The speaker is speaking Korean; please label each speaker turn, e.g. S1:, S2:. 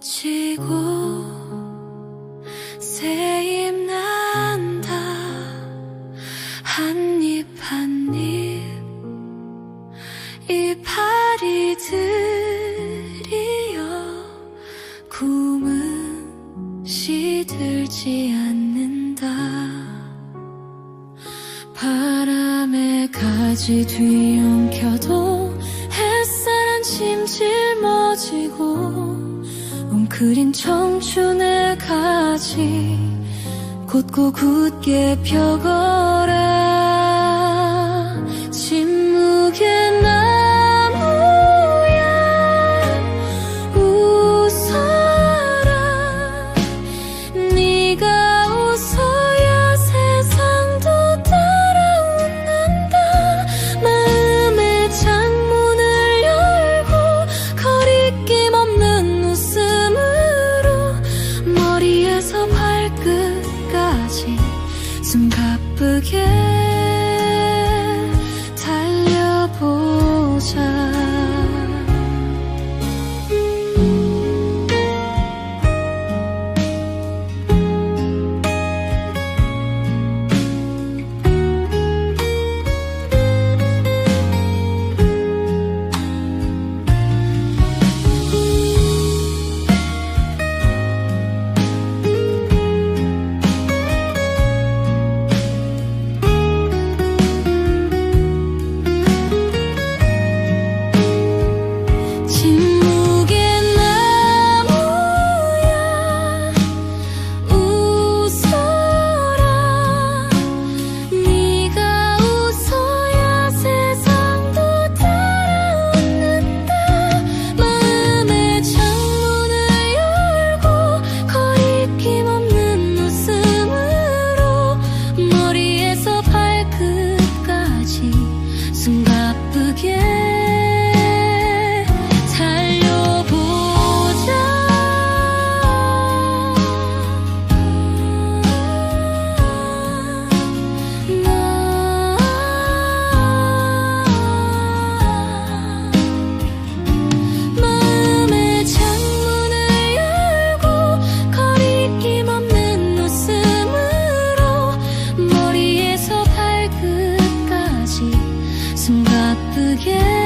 S1: 지고 새잎 난다. 한입 한입. 이파리 들이여 꿈은 시들지 않는다. 바람에 가지 뒤엉켜도 햇살은 침질머지고 웅크린 청춘의 가지 곧고 굳게 펴거라 침묵의 날 요즘 바쁘게 달려보자. 夜